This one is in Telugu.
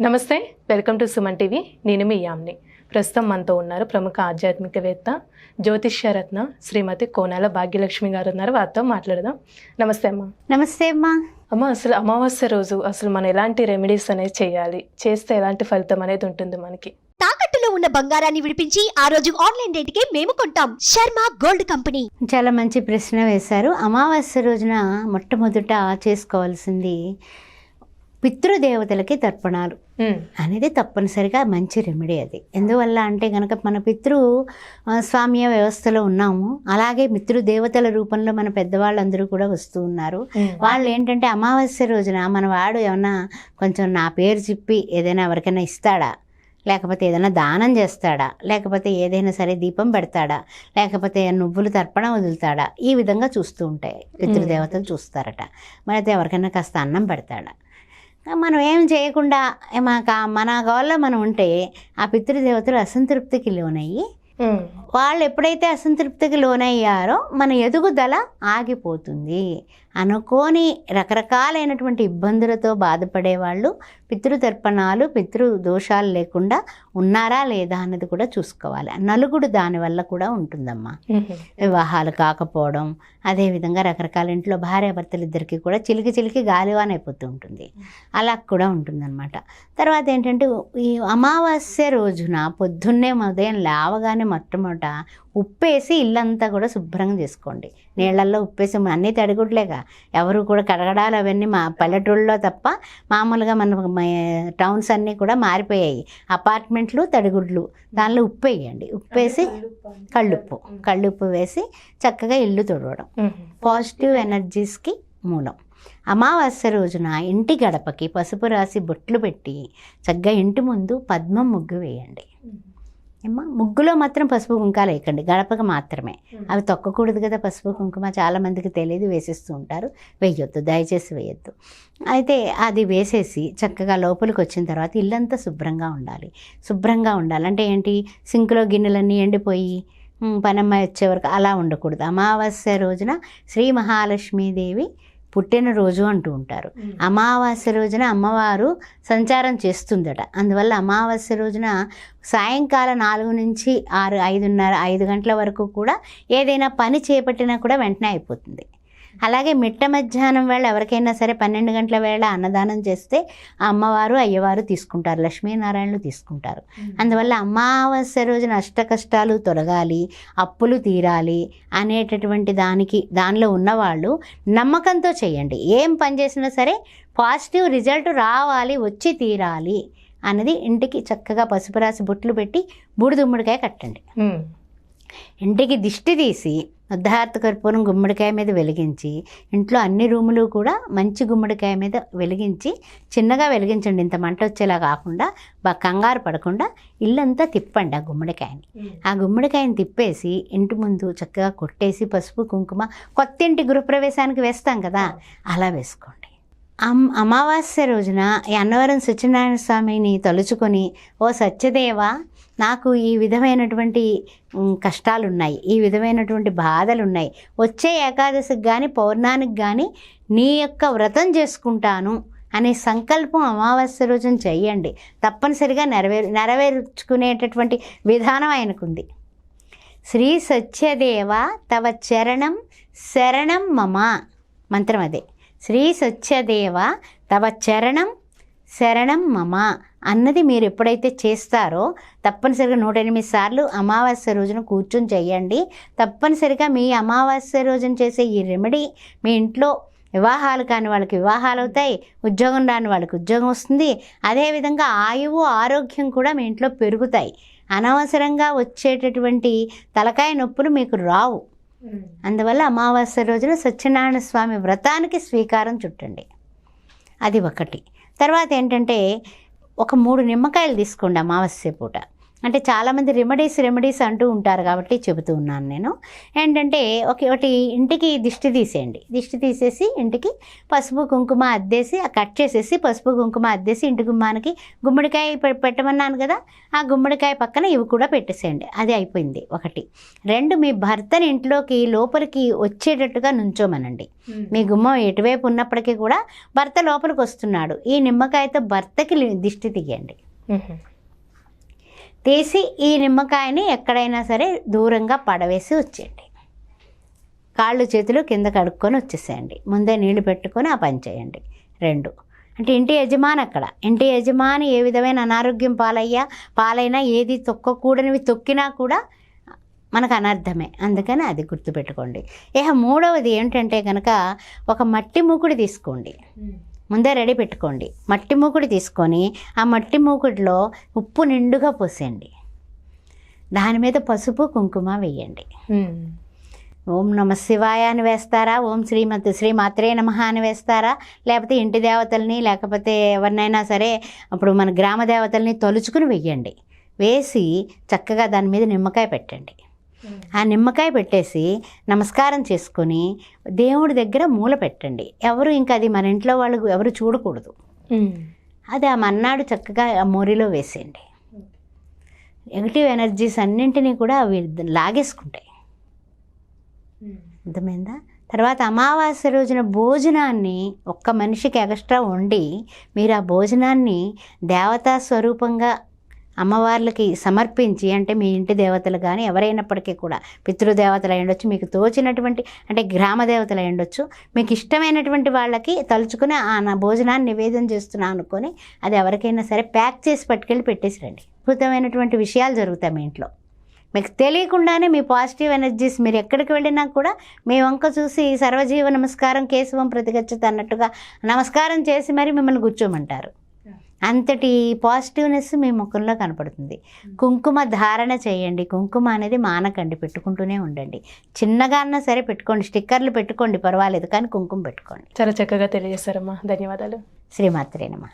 నమస్తే వెల్కమ్ టు సుమన్ టీవీ. నేను మీ యామ్ని. ప్రస్తుతం మనతో ఉన్నారు ప్రముఖ ఆధ్యాత్మికవేత్త జ్యోతిష్యరత్న శ్రీమతి కోనాల భాగ్యలక్ష్మి గారు ఉన్నారు. వారితో మాట్లాడదాం. నమస్తే అమ్మ. నమస్తే అమ్మా. అమ్మ అసలు అమావాస్య రోజు అసలు మనం ఎలాంటి రెమెడీస్ అనేది చేయాలి? చేస్తే ఎలాంటి ఫలితం అనేది ఉంటుంది మనకి? తాకట్టులో ఉన్న బంగారాన్ని విడిపించి ఆ రోజు ఆన్లైన్ రేటుకే మేము కొంటాం. Sharma gold company. చాలా మంచి ప్రశ్న వేశారు. అమావాస్య రోజున మొట్టమొదట చేసుకోవాల్సింది పితృదేవతలకి తర్పణాలు. అనేది తప్పనిసరిగా మంచి రెమెడీ అది. ఎందువల్ల అంటే కనుక మన పితృ స్వామ్య వ్యవస్థలో ఉన్నాము. అలాగే పితృదేవతల రూపంలో మన పెద్దవాళ్ళందరూ కూడా వస్తూ ఉన్నారు. వాళ్ళు ఏంటంటే అమావాస్య రోజున మన వాడు ఏమన్నా కొంచెం నా పేరు చెప్పి ఏదైనా ఎవరికైనా ఇస్తాడా? లేకపోతే ఏదైనా దానం చేస్తాడా? లేకపోతే ఏదైనా సరే దీపం పెడతాడా? లేకపోతే నువ్వులు తర్పణ వదులుతాడా? ఈ విధంగా చూస్తూ ఉంటాయి. పితృదేవతలు చూస్తారట. మరి ఎవరికైనా కాస్త అన్నం పెడతాడా? మనం ఏం చేయకుండా మన మన గోళ్ళ మనం ఉంటే ఆ పితృదేవతలు అసంతృప్తికి లోనయ్యి వాళ్ళు ఎప్పుడైతే అసంతృప్తికి లోనయ్యారో మన ఎదుగుదల ఆగిపోతుంది. అనుకోని రకరకాలైనటువంటి ఇబ్బందులతో బాధపడే వాళ్ళు పితృతర్పణాలు పితృ దోషాలు లేకుండా ఉన్నారా లేదా అన్నది కూడా చూసుకోవాలి. నలుగుడు దానివల్ల కూడా ఉంటుందమ్మా. వివాహాలు కాకపోవడం అదేవిధంగా రకరకాల ఇంట్లో భార్యాభర్తలు ఇద్దరికి కూడా చిలికి చిలికి గాలివాన్ అయిపోతూ ఉంటుంది. అలా కూడా ఉంటుందన్నమాట. తర్వాత ఏంటంటే ఈ అమావాస్య రోజున పొద్దున్నే ఉదయం లేవగానే మొట్టమొదట ఉప్పేసి ఇల్లంతా కూడా శుభ్రంగా చేసుకోండి. నీళ్ళల్లో ఉప్పేసి అన్నీ తడిగుడ్లేగా ఎవరు కూడా కడగడాలు అవన్నీ మా పల్లెటూళ్ళలో తప్ప మామూలుగా మన టౌన్స్ అన్నీ కూడా మారిపోయాయి. అపార్ట్మెంట్లు తడిగుడ్లు దానిలో ఉప్పు వేయండి ఉప్పేసి కళ్ళుప్పు కళ్ళుప్పు వేసి చక్కగా ఇల్లు తుడవడం. పాజిటివ్ ఎనర్జీస్కి మూలం. అమావాస్య రోజున ఇంటి గడపకి పసుపు రాసి బొట్లు పెట్టి చక్కగా ఇంటి ముందు పద్మం ముగ్గు వేయండి. ఏమ్మా? ముగ్గులో మాత్రం పసుపు కుంకాలు వేయకండి గడపకి మాత్రమే. అవి తొక్కకూడదు కదా పసుపు కుంకుమ. చాలా మందికి తెలియదు వేసేస్తూ ఉంటారు. వేయొద్దు దయచేసి వేయొద్దు. అయితే అది వేసేసి చక్కగా లోపలికి వచ్చిన తర్వాత ఇల్లంతా శుభ్రంగా ఉండాలి. శుభ్రంగా ఉండాలి. అంటే ఏంటి? సింక్లో గిన్నెలన్నీ ఎండిపోయి పనమ్మాయి వచ్చే వరకు అలా ఉండకూడదు. అమావాస్య రోజున శ్రీ మహాలక్ష్మీదేవి పుట్టినరోజు అంటూ ఉంటారు. అమావాస్య రోజున అమ్మవారు సంచారం చేస్తుందట. అందువల్ల అమావాస్య రోజున సాయంకాలం నాలుగు నుంచి ఆరు ఐదున్నర ఐదు గంటల వరకు కూడా ఏదైనా పని చేపట్టినా కూడా వెంటనే అయిపోతుంది. అలాగే మిట్ట మధ్యాహ్నం వేళ ఎవరికైనా సరే పన్నెండు గంటల వేళ అన్నదానం చేస్తే ఆ అమ్మవారు అయ్యవారు తీసుకుంటారు. లక్ష్మీనారాయణలు తీసుకుంటారు. అందువల్ల అమావాస్య రోజున అష్ట కష్టాలు తొలగాలి అప్పులు తీరాలి అనేటటువంటి దానికి దానిలో ఉన్నవాళ్ళు నమ్మకంతో చేయండి. ఏం పని చేసినా సరే పాజిటివ్ రిజల్ట్ రావాలి వచ్చి తీరాలి అన్నది ఇంటికి చక్కగా పసుపు రాసి బొట్లు పెట్టి బూడిదుమ్ముడికాయ కట్టండి. ఇంటికి దిష్టి తీసి ఉద్ధార్త కర్పూరం గుమ్మడికాయ మీద వెలిగించి ఇంట్లో అన్ని రూములు కూడా మంచి గుమ్మడికాయ మీద వెలిగించి చిన్నగా వెలిగించండి ఇంత మంట వచ్చేలా కాకుండా బాగా కంగారు పడకుండా ఇల్లంతా తిప్పండి ఆ గుమ్మడికాయని. ఆ గుమ్మడికాయని తిప్పేసి ఇంటి ముందు చక్కగా కొట్టేసి పసుపు కుంకుమ కొత్త ఇంటి గృహప్రవేశానికి వేస్తాం కదా అలా వేసుకోండి. అమ్ అమావాస్య రోజున అన్నవరం సత్యనారాయణ స్వామిని తలుచుకొని ఓ సత్యదేవ నాకు ఈ విధమైనటువంటి కష్టాలున్నాయి. కష్టాలు ఉన్నాయి ఈ విధమైనటువంటి బాధలు ఉన్నాయి వచ్చే ఏకాదశికి కానీ పౌర్ణానికి కానీ నీ యొక్క వ్రతం చేసుకుంటాను అనే సంకల్పం అమావాస్య రోజున చెయ్యండి. తప్పనిసరిగా నెరవేరు నెరవేర్చుకునేటటువంటి విధానం ఆయనకుంది. శ్రీ సత్యదేవ తవ చరణం శరణం మమ మంత్రం అదే. శ్రీ సత్యదేవ తవ చరణం శరణం మమ అన్నది మీరు ఎప్పుడైతే చేస్తారో తప్పనిసరిగా నూట ఎనిమిది సార్లు అమావాస్య రోజున కూర్చొని చేయండి. తప్పనిసరిగా మీ అమావాస్య రోజున చేసే ఈ రెమెడీ మీ ఇంట్లో వివాహాలు కాని వాళ్ళకి వివాహాలు అవుతాయి ఉద్యోగం రాని వాళ్ళకి ఉద్యోగం వస్తుంది. అదేవిధంగా ఆయువు ఆరోగ్యం కూడా మీ ఇంట్లో పెరుగుతాయి. అనవసరంగా వచ్చేటటువంటి తలకాయ నొప్పులు మీకు రావు. అందువల్ల అమావాస్య రోజున సత్యనారాయణ స్వామి వ్రతానికి స్వీకారం చుట్టండి. అది ఒకటి. తర్వాత ఏంటంటే ఒక మూడు నిమ్మకాయలు తీసుకోండి అమావాస్య పూట. అంటే చాలామంది రెమెడీస్ రెమెడీస్ అంటూ ఉంటారు కాబట్టి చెబుతూ ఉన్నాను నేను. ఏంటంటే ఒక ఒకటి ఇంటికి దిష్టి తీసేయండి. దిష్టి తీసేసి ఇంటికి పసుపు కుంకుమ అద్దేసి ఆ కట్ చేసేసి పసుపు కుంకుమ అద్దేసి ఇంటి గుమ్మానికి గుమ్మడికాయ పెట్టమన్నాను కదా ఆ గుమ్మడికాయ పక్కన ఇవి కూడా పెట్టేసేయండి. అది అయిపోయింది ఒకటి. రెండు మీ భర్తని ఇంట్లోకి లోపలికి వచ్చేటట్టుగా నుంచోమనండి. మీ గుమ్మం ఎటువైపు ఉన్నప్పటికీ కూడా భర్త లోపలికి వస్తున్నాడు. ఈ నిమ్మకాయతో భర్తకి దిష్టి తీయండి. తీసి ఈ నిమ్మకాయని ఎక్కడైనా సరే దూరంగా పడవేసి వచ్చేయండి కాళ్ళు చేతులు కింద కడుక్కొని వచ్చేసేయండి. ముందే నీళ్ళు పెట్టుకొని ఆ పని చేయండి. రెండు అంటే ఇంటి యజమాని అక్కడ. ఇంటి యజమాని ఏ విధమైన అనారోగ్యం పాలయ్యా? పాలైనా ఏది తొక్కకూడనివి తొక్కినా కూడా మనకు అనర్థమే. అందుకని అది గుర్తుపెట్టుకోండి. ఇక మూడవది ఏంటంటే కనుక ఒక మట్టి మూకుడు తీసుకోండి. ముందే రెడీ పెట్టుకోండి. మట్టి మూకుడు తీసుకొని ఆ మట్టి మూకుడిలో ఉప్పు నిండుగా పోసేయండి. దాని మీద పసుపు కుంకుమ వేయండి. ఓం నమ శివాయ అని వేస్తారా? ఓం శ్రీమతి శ్రీ మాత్రే నమ అని వేస్తారా? లేకపోతే ఇంటి దేవతల్ని లేకపోతే ఎవరినైనా సరే అప్పుడు మన గ్రామ దేవతల్ని తలుచుకుని వెయ్యండి. వేసి చక్కగా దాని మీద నిమ్మకాయ పెట్టండి. ఆ నిమ్మకాయ పెట్టేసి నమస్కారం చేసుకొని దేవుడి దగ్గర మూల పెట్టండి. ఎవరు ఇంకా అది మన ఇంట్లో వాళ్ళు ఎవరు చూడకూడదు. అది ఆ మన్నాడు చక్కగా ఆ మోరిలో వేసేయండి. నెగిటివ్ ఎనర్జీస్ అన్నింటినీ కూడా అవి లాగేసుకుంటాయి. అర్థమైందా? తర్వాత అమావాస్య రోజున భోజనాన్ని ఒక్క మనిషికి ఎక్స్ట్రా వండి మీరు ఆ భోజనాన్ని దేవతా స్వరూపంగా అమ్మవార్లకి సమర్పించి అంటే మీ ఇంటి దేవతలు కానీ ఎవరైనప్పటికీ కూడా పితృదేవతలు అయి ఉండొచ్చు మీకు తోచినటువంటి అంటే గ్రామ దేవతలు అయి ఉండొచ్చు మీకు ఇష్టమైనటువంటి వాళ్ళకి తలుచుకుని ఆ నా భోజనాన్ని నివేదన చేస్తున్నా అనుకొని అది ఎవరికైనా సరే ప్యాక్ చేసి పట్టుకెళ్ళి పెట్టేసి రండి. అద్భుతమైనటువంటి విషయాలు జరుగుతాయి మీ ఇంట్లో. మీకు తెలియకుండానే మీ పాజిటివ్ ఎనర్జీస్ మీరు ఎక్కడికి వెళ్ళినా కూడా మీ వంక చూసి సర్వజీవ నమస్కారం కేశవం ప్రతిగచ్చత అన్నట్టుగా నమస్కారం చేసి మరి మిమ్మల్ని కూర్చోమంటారు. అంతటి పాజిటివ్నెస్ మీ ముఖంలో కనపడుతుంది. కుంకుమ ధారణ చేయండి. కుంకుమ అనేది మానకండి. పెట్టుకుంటూనే ఉండండి. చిన్నగా అన్నా సరే పెట్టుకోండి. స్టిక్కర్లు పెట్టుకోండి. పర్వాలేదు. కానీ కుంకుమ పెట్టుకోండి. చాలా చక్కగా తెలియజేశారమ్మా. ధన్యవాదాలు. శ్రీమాత్రే నమః.